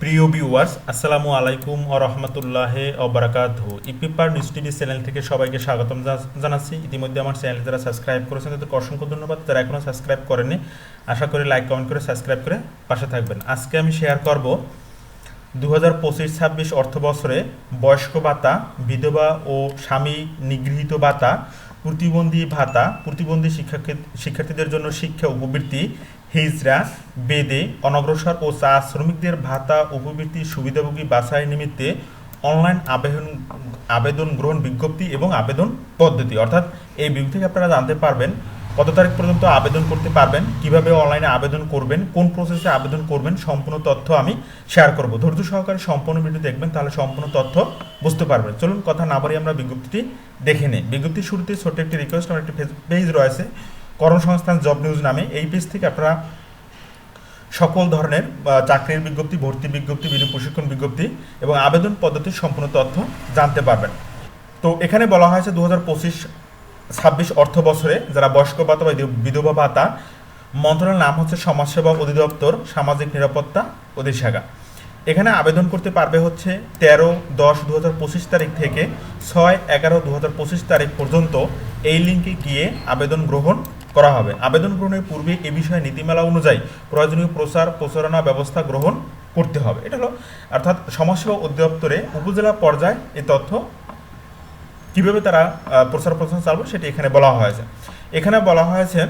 প্রিয় ভিউয়ার্স আসসালামু আলাইকুম ও রহমতুল্লাহ অবরাকাত ইপিপার নিউজ টিভি চ্যানেল থেকে সবাইকে স্বাগতম জানাচ্ছি। ইতিমধ্যে আমার চ্যানেল যারা সাবস্ক্রাইব করেছেন, তাদেরকে অসংখ্য ধন্যবাদ। যারা এখনও সাবস্ক্রাইব করেনি আশা করি লাইক কমেন্ট করে সাবস্ক্রাইব করে পাশে থাকবেন। আজকে আমি শেয়ার করব দু হাজার পঁচিশ ছাব্বিশ অর্থ বছরে বয়স্ক ভাতা, বিধবা ও স্বামী নিগৃহীত ভাতা, প্রতিবন্ধী ভাতা, প্রতিবন্ধী শিক্ষার্থীদের জন্য শিক্ষা উপবৃত্তি হিজরা, বেদে, অনগ্রসর ও চা শ্রমিকদের ভাতা উপবৃত্তি সুবিধাভোগী বাছাই নিমিত্তে অনলাইন আবেদন আবেদন গ্রহণ বিজ্ঞপ্তি এবং আবেদন পদ্ধতি। অর্থাৎ এই বিল থেকে আপনারা জানতে পারবেন কত তারিখ পর্যন্ত আবেদন করতে পারবেন, কীভাবে অনলাইনে আবেদন করবেন, কোন প্রসেসে আবেদন করবেন, সম্পূর্ণ তথ্য আমি শেয়ার করব। ধৈর্য সহকারে সম্পূর্ণ ভিডিও দেখবেন, তাহলে সম্পূর্ণ তথ্য বুঝতে পারবেন। চলুন কথা না বাড়ি আমরা বিজ্ঞপ্তিটি দেখে নিই। বিজ্ঞপ্তির শুরুতে ছোট্ট একটি রিকোয়েস্ট আমার একটি পেজ রয়েছে। কর্মসংস্থান জব নিউজ নামে এই পেজ থেকে আপনারা সকল ধরনের চাকরির বিজ্ঞপ্তি, ভর্তি বিজ্ঞপ্তি বিধি প্রশিক্ষণ বিজ্ঞপ্তি এবং আবেদন পদ্ধতির সম্পূর্ণ তথ্য জানতে পারবেন। তো এখানে বলা হয়েছে দু হাজার পঁচিশ, ছাব্বিশ অর্থ বছরে যারা বয়স্ক ভাতা বা বিধবা ভাতা, মন্ত্রণালয়ের নাম হচ্ছে সমাজসেবা অধিদপ্তর, সামাজিক নিরাপত্তা অধিশাখা এখানে আবেদন করতে পারবে হচ্ছে তেরো দশ দু হাজার পঁচিশ তারিখ থেকে ছয় এগারো দু হাজার পঁচিশ তারিখ পর্যন্ত এই লিঙ্কে গিয়ে আবেদন গ্রহণ করা হবে। আবেদন গ্রহণের পূর্বে এ বিষয়ে নীতিমালা অনুযায়ী প্রয়োজনীয় প্রচার, প্রচারণা ব্যবস্থা গ্রহণ করতে হবে। এটা হলো, অর্থাৎ সমাজসেবা অধিদপ্তরে উপজেলা পর্যায়ে এ তথ্য কীভাবে তারা প্রচার প্রচার চালাবে সেটি এখানে বলা হয়েছে। এখানে বলা হয়েছে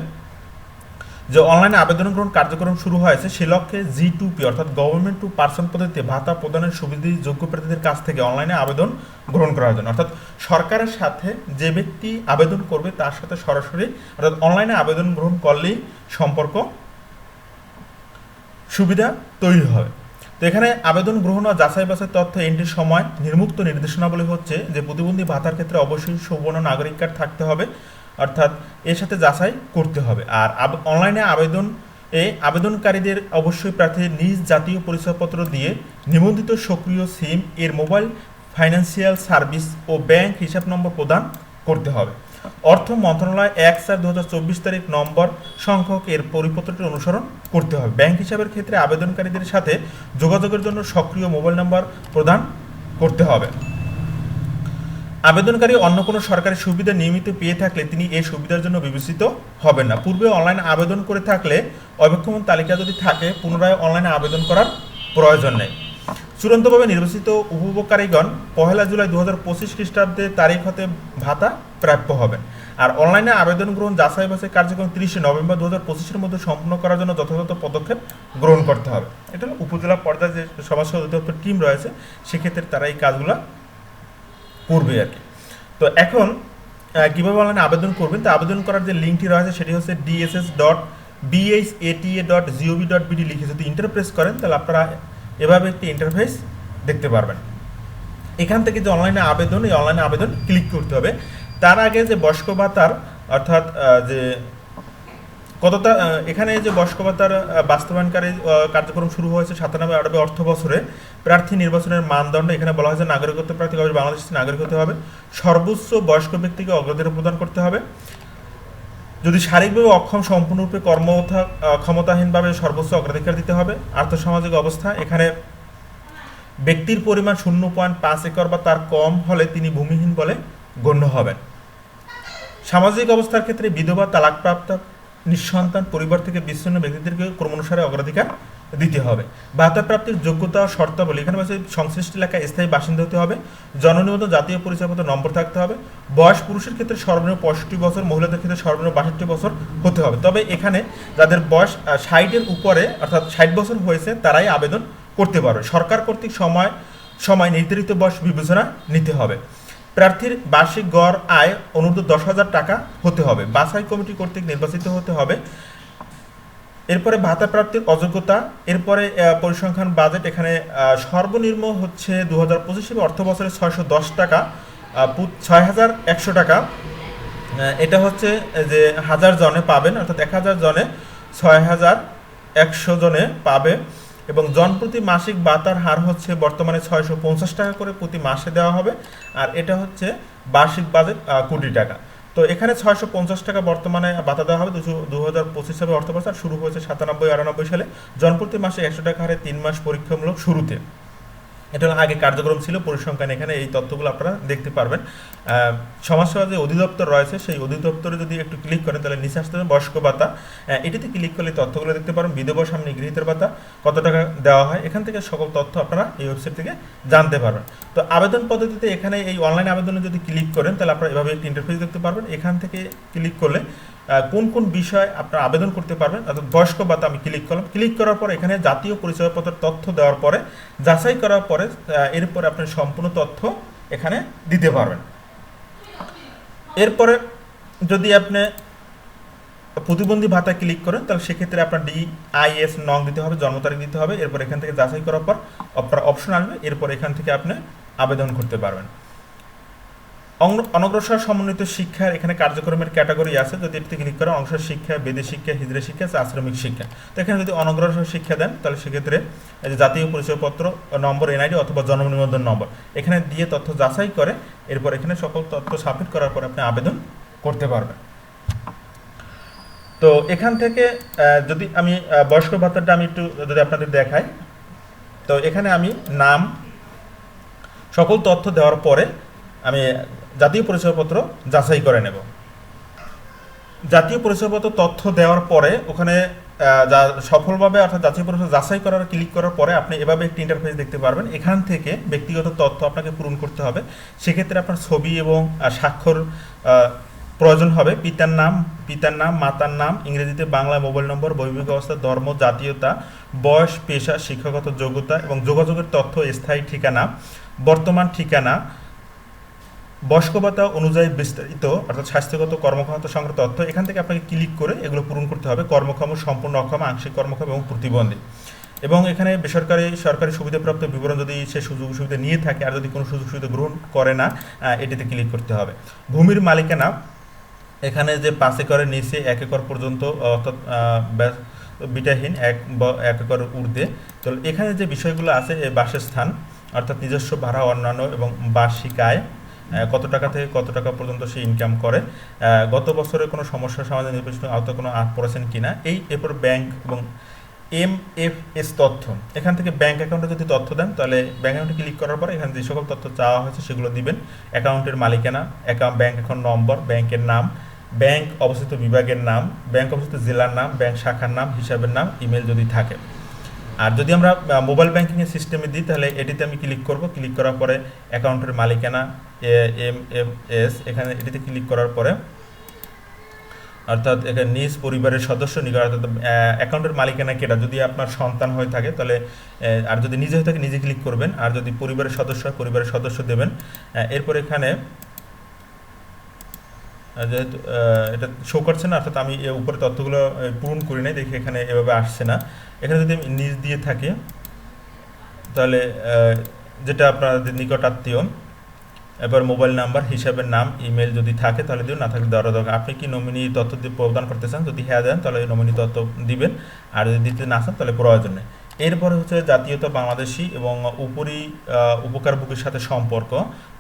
যে অনলাইনে আবেদন গ্রহণ কার্যক্রম শুরু হয়েছে, সে লক্ষ্যে জি টু পি অর্থাৎ গভর্নমেন্ট টু পার্সন পদ্ধতিতে ভাতা প্রদানের সুবিধা যোগ্য প্রার্থীদের কাছ থেকে অনলাইনে আবেদন গ্রহণ করার জন্য। অর্থাৎ সরকারের সাথে যে ব্যক্তি আবেদন করবে, তার সাথে সরাসরি, অর্থাৎ অনলাইনে আবেদন গ্রহণ করলেই সম্পর্ক সুবিধা তৈরি হবে তো এখানে আবেদন গ্রহণ ও যাচাই বাছাই তথ্য এন্ট্রির সময় নির্মুক্ত নির্দেশনাবলী হচ্ছে যে প্রতিবন্ধী ভাতার ক্ষেত্রে অবশ্যই সুবর্ণ নাগরিক কার্ড থাকতে হবে। অর্থাৎ এর সাথে যাচাই করতে হবে। আর অনলাইনে আবেদন, এ আবেদনকারীদের অবশ্যই প্রার্থীর নিজ জাতীয় পরিচয়পত্র দিয়ে নিবন্ধিত সক্রিয় সিম এর মোবাইল ফাইন্যান্সিয়াল সার্ভিস ও ব্যাংক হিসাব নম্বর প্রদান করতে হবে। অর্থ মন্ত্রণালয় এক চার দু তারিখ নম্বর সংখ্যক এর পরিপত্রটি অনুসরণ করতে হবে। ব্যাংক হিসাবের ক্ষেত্রে আবেদনকারীদের সাথে যোগাযোগের জন্য সক্রিয় মোবাইল নম্বর প্রদান করতে হবে। আবেদনকারী অন্য কোনো সরকারি সুবিধা নিয়মিত পেয়ে থাকলে তিনি এই সুবিধার জন্য বিবেচিত হবেন না। পূর্বে অনলাইনে আবেদন করে থাকলে অবক্ষমন তালিকা যদি থাকে, পুনরায় অনলাইনে আবেদন করার প্রয়োজন নেই। চূড়ান্তভাবে নির্বাচিত উপভোগকারীগণ পহেলা জুলাই দু হাজার পঁচিশ খ্রিস্টাব্দে তারিখ হতে ভাতা প্রাপ্য হবেন। আর অনলাইনে আবেদন গ্রহণ, যাচাই বাছাই কার্যক্রম তিরিশে নভেম্বর দু হাজার পঁচিশের মধ্যে সম্পূর্ণ করার জন্য যথাযথ পদক্ষেপ গ্রহণ করতে হবে। এটা উপজেলা পর্যায়ে যে সমাজসেবা অধিদপ্তর টিম রয়েছে, সেক্ষেত্রে তারা এই কাজগুলো করবে আর কি। তো এখন কীভাবে অনলাইনে আবেদন করবেন? তো আবেদন করার যে লিঙ্কটি রয়েছে, সেটি হচ্ছে D S S dot B H A T A dot G O V dot B D লিখে যদি ইন্টারপ্রেস করেন, তাহলে আপনারা এভাবে একটি ইন্টারফেস দেখতে পারবেন। এখান থেকে যে অনলাইনে আবেদন, এই অনলাইনে আবেদন ক্লিক করতে হবে। তার আগে যে বয়স্ক ভাতার অর্থাৎ যে কতটা এখানে যে বয়স্ক ভাতার বাস্তবায়নকারী কার্যক্রম শুরু হয়েছে সাতানব্বই আটানব্বই অর্থ বছরে, প্রার্থী নির্বাচনের মানদণ্ড, এখানে বলা হয়েছে নাগরিকত্ব প্রার্থী হবে বাংলাদেশের নাগরিক হতে হবে, সর্বোচ্চ বয়স্ক ব্যক্তিকে অগ্রাধিকার প্রদান করতে হবে, যদি শারীরিকভাবে অক্ষম, সম্পূর্ণরূপে কর্ম ক্ষমতাহীনভাবে সর্বোচ্চ অগ্রাধিকার দিতে হবে, আর্থসামাজিক অবস্থা, এখানে ব্যক্তির পরিমাণ শূন্য পয়েন্ট পাঁচ একর বা তার কম হলে তিনি ভূমিহীন বলে গণ্য হবেন। সামাজিক অবস্থার ক্ষেত্রে বিধবা তালাকপ্রাপ্ত নিঃসন্তান পরিবার থেকে বিচ্ছিন্ন ব্যক্তিদেরকে ক্রমানুসারে অগ্রাধিকার দিতে হবে। ভাতা প্রাপ্তির যোগ্যতা, শর্তাবলী, এখানে বলছে সংশ্লিষ্ট এলাকায় স্থায়ী বাসিন্দা হতে হবে। জননিবন্ধন জাতীয় পরিচয়পত্র, নম্বর থাকতে হবে। বয়স পুরুষের ক্ষেত্রে সর্বনিম্ন পঁয়ষট্টি বছর, মহিলাদের ক্ষেত্রে সর্বনিম্ন বাষট্টি বছর হতে হবে। তবে এখানে যাদের বয়স ষাটের উপরে, অর্থাৎ ষাট বছর হয়েছে, তারাই আবেদন করতে পারবে। সরকার কর্তৃক সময় সময় নির্ধারিত বয়স বিবেচনা নিতে হবে। প্রার্থীর বার্ষিক গড় আয় অনুর্ধ দশ হাজার টাকা হতে হবে। বাছাই কমিটি কর্তৃক নির্বাচিত হতে হবে। এরপরে ভাতা প্রাপ্তির অযোগ্যতা, এরপরে পরিসংখ্যান বাজেট এখানে সর্বনিম্ন হচ্ছে দু হাজার পঁচিশ অর্থ বছরে ছয়শো দশ টাকা ছয় হাজার একশো টাকা। এটা হচ্ছে যে হাজার জনে পাবেন, অর্থাৎ এক হাজার জনে ছয় হাজার একশো জনে পাবে। এবং জনপ্রতি মাসিক বাতার হার হচ্ছে বর্তমানে ছয়শো পঞ্চাশ টাকা করে প্রতি মাসে দেওয়া হবে। আর এটা হচ্ছে বার্ষিক বাজেট কোটি টাকা। তো এখানে ছয়শো পঞ্চাশ টাকা বর্তমানে বাতা দেওয়া হবে। দুশো দু হাজার পঁচিশ সালে অর্থ বছর শুরু হয়েছে সাতানব্বই, আটানব্বই সালে। জনপ্রতি মাসে একশো টাকা হারে তিন মাস পরীক্ষামূলক শুরুতে। এটা হলো আগে কার্যক্রম ছিল, পরিসংখ্যান এখানে এই তথ্যগুলো আপনারা দেখতে পারবেন। সমাজসেবা যে অধিদপ্তর রয়েছে, সেই অধিদপ্তরে যদি একটু ক্লিক করেন, তাহলে নিচে আসতে বয়স্ক ভাতা। এটিতে ক্লিক করলে তথ্যগুলো দেখতে পারবেন। বিধবা সামনে গৃহীতের ভাতা, কত টাকা দেওয়া হয়, এখান থেকে সকল তথ্য আপনারা এই ওয়েবসাইট থেকে জানতে পারবেন। তো আবেদন পদ্ধতিতে এখানে এই অনলাইন আবেদনে যদি ক্লিক করেন, তাহলে আপনারা এভাবে একটি ইন্টারফেস দেখতে পারবেন। এখান থেকে ক্লিক করলে কোন কোন বিষয় আপনারা আবেদন করতে পারবেন? অর্থাৎ বয়স্ক ভাতা আমি ক্লিক করলাম। ক্লিক করার পর এখানে জাতীয় পরিচয়পত্রের তথ্য দেওয়ার পরে, যাচাই করার পরে এরপরে আপনি সম্পূর্ণ তথ্য এখানে দিতে পারবেন। এরপরে যদি আপনি প্রতিবন্ধী ভাতা ক্লিক করেন, তাহলে সেক্ষেত্রে আপনার ডি আইএস নং দিতে হবে, জন্ম তারিখ দিতে হবে। এরপর এখান থেকে যাচাই করার পর আপনার অপশন আসবে। এরপর এখান থেকে আপনি আবেদন করতে পারবেন। অনগ্রসর সমন্বিত শিক্ষার এখানে কার্যক্রমের ক্যাটাগরি আছে। যদি এটিতে ক্লিক করেন অংশ শিক্ষা, বেদে শিক্ষা, হিজড়ে শিক্ষা আশ্রমিক শিক্ষা। তো এখানে যদি অনগ্রসর শিক্ষা দেন, তাহলে সেক্ষেত্রে জাতীয় পরিচয়পত্র নম্বর, এনআইডি অথবা জন্ম নিবন্ধন নম্বর, এখানে দিয়ে তথ্য যাচাই করে এরপর এখানে সকল তথ্য সাবমিট করার পর আপনি আবেদন করতে পারবেন। তো এখান থেকে যদি আমি বয়স্ক ভাতাটা আমি একটু যদি আপনাদের দেখাই, তো এখানে আমি নাম, সকল তথ্য দেওয়ার পরে আমি জাতীয় পরিচয়পত্র যাচাই করে নেব। জাতীয় পরিচয়পত্র তথ্য দেওয়ার পরে ওখানে যা সফলভাবে অর্থাৎ জাতীয় পরিচয় যাচাই করার, ক্লিক করার পরে আপনি এভাবে একটি ইন্টারফেস দেখতে পারবেন। এখান থেকে ব্যক্তিগত তথ্য আপনাকে পূরণ করতে হবে। সেক্ষেত্রে আপনার ছবি এবং স্বাক্ষর প্রয়োজন হবে। পিতার নাম পিতার নাম, মাতার নাম, ইংরেজিতে বাংলা মোবাইল নম্বর, বৈবাহিক অবস্থা, ধর্ম, জাতীয়তা, বয়স, পেশা, শিক্ষাগত যোগ্যতা এবং যোগাযোগের তথ্য, স্থায়ী ঠিকানা, বর্তমান ঠিকানা বয়স্ক ভাতা অনুযায়ী বিস্তারিত, অর্থাৎ স্বাস্থ্যগত কর্মক্ষমতা সংক্রান্ত তথ্য, এখান থেকে আপনাকে ক্লিক করে এগুলো পূরণ করতে হবে, কর্মক্ষম, সম্পূর্ণ অক্ষম, আংশিক কর্মক্ষম এবং প্রতিবন্ধী। এবং এখানে বেসরকারি, সরকারি সুবিধাপ্রাপ্ত বিবরণ যদি সে সুযোগ সুবিধা নিয়ে থাকে আর যদি কোনো সুযোগ সুবিধা গ্রহণ করে না এটিতে ক্লিক করতে হবে। ভূমির মালিকানা, এখানে যে পাঁচ একরের নিচে এক একর পর্যন্ত, অর্থাৎ বিটাহীন এক এক একর ঊর্ধ্বে। তো এখানে যে বিষয়গুলো আছে বাসস্থান, অর্থাৎ নিজস্ব ভাড়া অন্যান্য এবং বার্ষিক আয় কত টাকা থেকে কত টাকা পর্যন্ত সে ইনকাম করে? গত বছরে কোনো সমস্যা সমাধান নির্বাচন আওতায় কোনো আট পড়েছেন কিনা? এই এরপর ব্যাংক এবং এম এফ এস তথ্য। এখান থেকে ব্যাংক অ্যাকাউন্টে যদি তথ্য দেন, তাহলে ব্যাংক অ্যাকাউন্টে ক্লিক করার পর এখানে যে সকল তথ্য চাওয়া হয়েছে, সেগুলো দিবেন। অ্যাকাউন্টের মালিকানা অ্যাকাউন্ট ব্যাংক অ্যাকাউন্ট নম্বর ব্যাংকের নাম ব্যাংক অবস্থিত বিভাগের নাম ব্যাংক অবস্থিত জেলার নাম ব্যাংক শাখার নাম, হিসাবের নাম ইমেল যদি থাকে। আর যদি আমরা মোবাইল ব্যাংকিংয়ের সিস্টেমে দিই, তাহলে এটিতে আমি ক্লিক করব। ক্লিক করার পরে অ্যাকাউন্টের মালিকানা এম এম এস এখানে এটিতে ক্লিক করার পরে, অর্থাৎ এখানে নিজ পরিবারের সদস্য নিকট, অর্থাৎ অ্যাকাউন্টের মালিকানা কেটা যদি আপনার সন্তান হয়ে থাকে, তাহলে আর যদি নিজে হয়ে থাকে, নিজে ক্লিক করবেন। আর যদি পরিবারের সদস্য পরিবারের সদস্য দেবেন। এরপর এখানে যেহেতু এটা শো করছে না, অর্থাৎ আমি উপরে তথ্যগুলো পূরণ করি নাই, দেখে এখানে এভাবে আসছে না। এখানে যদি আমি নিজ দিয়ে থাকি, তাহলে যেটা আপনাদের নিকট আত্মীয় এবার মোবাইল নাম্বার, হিসাবের নাম, ইমেল যদি থাকে তাহলে দিন না থাকলে দেওয়ার দরকার। আপনি কি নমিনি তথ্য দিয়ে প্রদান করতে চান? যদি হ্যাঁ দেন, তাহলে নমিনি তথ্য দিবেন। আর যদি দিতে না চান, তাহলে প্রয়োজন নেই। এরপরে হচ্ছে জাতীয়তা বাংলাদেশি এবং উপরি উপকারভোগীর সাথে সম্পর্ক,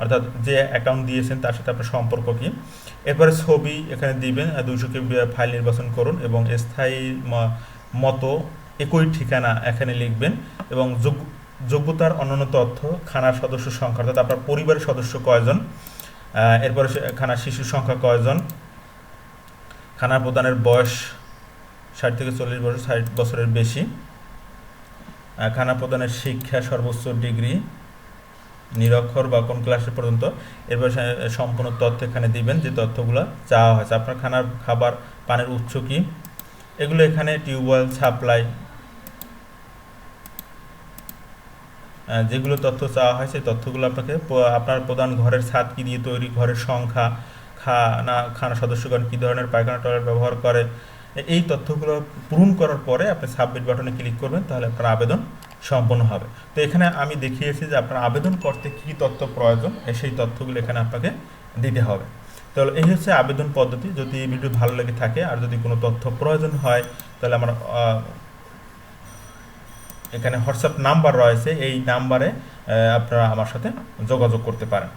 অর্থাৎ যে অ্যাকাউন্ট দিয়েছেন তার সাথে আপনার সম্পর্ক কি? এরপরে ছবি এখানে দিবেন দুশো কেবি ফাইল নির্বাচন করুন এবং স্থায়ী মতো একই ঠিকানা এখানে লিখবেন এবং যোগ্য যোগ্যতার অন্যান্য তথ্য, খানার সদস্য সংখ্যা, অর্থাৎ আপনার পরিবারের সদস্য কয়জন এরপরে খানার শিশুর সংখ্যা কয়জন খানা প্রদানের বয়স ষাট থেকে চল্লিশ বছর, ষাট বছরের বেশি খানা প্রদানের শিক্ষা সর্বোচ্চ ডিগ্রি, নিরক্ষর বা কোন ক্লাসে পর্যন্ত, এরপর সম্পূর্ণ তথ্য এখানে দিবেন, যে তথ্যগুলো চাওয়া হয়েছে। আপনার খানার খাবার, পানের উৎস কি? এগুলো এখানে টিউবওয়েল, সাপ্লাই যেগুলো তথ্য চাওয়া হয়, সেই তথ্যগুলো আপনাকে আপনার প্রধান ঘরের ছাদ কি দিয়ে তৈরি, ঘরের সংখ্যা, খানা খানা সদস্যগণ কী ধরনের পায়খানা টয়লেট ব্যবহার করে এই তথ্যগুলো পূরণ করার পরে আপনি সাবমিট বাটনে ক্লিক করবেন, তাহলে আপনার আবেদন সম্পন্ন হবে। তো এখানে আমি দেখিয়েছি যে আপনার আবেদন করতে কী তথ্য প্রয়োজন সেই তথ্যগুলো এখানে আপনাকে দিতে হবে। তাহলে এই হচ্ছে আবেদন পদ্ধতি। যদি ভিডিও ভালো লেগে থাকে আর যদি কোনো তথ্য প্রয়োজন হয়, তাহলে আমার এখানে হোয়াটসঅ্যাপ নাম্বার রয়েছে এই নাম্বারে আপনারা আমার সাথে যোগাযোগ করতে পারেন।